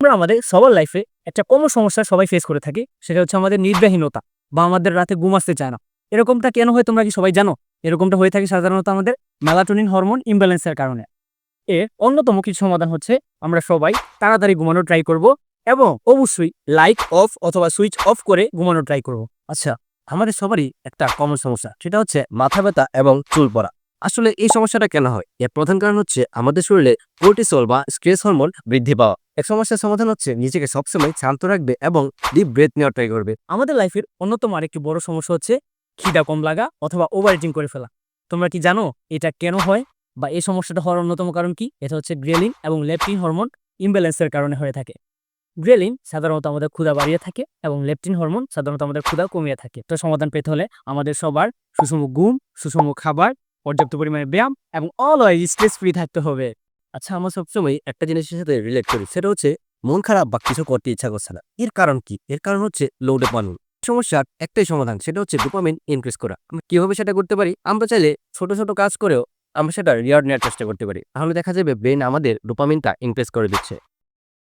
আমরা আমাদের সবার লাইফে একটা কমন সমস্যা সবাই ফেস করে থাকি, সেটা হচ্ছে আমাদের নির্বাহীনতা বা আমাদের রাতে ঘুম আসতে চায় না। এরকমটা কেন হয় তোমরা কি সবাই জানো? এরকমটা হয়ে থাকে সাধারণত আমাদের মেলাটোনিন হরমোন ইমব্যালেন্সের কারণে। এর অন্যতম কিছু সমাধান হচ্ছে, আমরা সবাই তাড়াতাড়ি ঘুমানোর ট্রাই করব এবং অবশ্যই লাইট অফ অথবা সুইচ অফ করে ঘুমানোর ট্রাই করব। আচ্ছা আমাদের সবারই একটা কমন সমস্যা, সেটা হচ্ছে মাথা ব্যথা এবং চুল পড়া। আসলে এই সমস্যাটা কেন হয়? এর প্রধান কারণ হচ্ছে আমাদের শরীরে কোর্টিসল বা স্ট্রেস হরমোন বৃদ্ধি পাওয়া। এক সমস্যার সমাধান হচ্ছে নিজেকে সবসময় শান্ত রাখবে এবং ডিপ ব্রেথ নেওয়ার ট্রাই করবে। আমাদের লাইফের অন্যতম আরেকটি বড় সমস্যা হচ্ছে খিদা কম লাগা অথবা ওভার ইটিং করে ফেলা। তোমরা কি জানো এটা কেন হয় বা এই সমস্যাটা হওয়ার অন্যতম কারণ কি? এটা হচ্ছে গ্রেলিন এবং লেপটিন হরমোন ইমব্যালেন্সের কারণে হয়ে থাকে। গ্রেলিন সাধারণত আমাদের ক্ষুধা বাড়িয়ে থাকে এবং লেপটিন হরমোন সাধারণত আমাদের ক্ষুধা কমিয়ে থাকে। তো সমাধান পেতে হলে আমাদের সবার সুষম ঘুম, সুষম খাবার পর্যাপ্ত পরিমাণে ব্যায়াম এবং অলওয়েজ স্ট্রেস ফ্রি থাকতে হবে। আচ্ছা আমরা সবসময় একটা জিনিসের সাথে রিলেট করি, সেটা হচ্ছে মন খারাপ বা কিছু করতে ইচ্ছা করছে না। এর কারণ কি? এর কারণ হচ্ছে লো ডোপামিন সমস্যার একটাই সমাধান, সেটা হচ্ছে ডোপামিন ইনক্রিজ করা। আমরা কীভাবে সেটা করতে পারি? আমরা চাইলে ছোট ছোট কাজ করেও আমরা সেটা রিয়ার্ড নেওয়ার চেষ্টা করতে পারি। তাহলে দেখা যাবে ব্রেন আমাদের ডোপামিনটা ইনক্রিজ করে দিচ্ছে।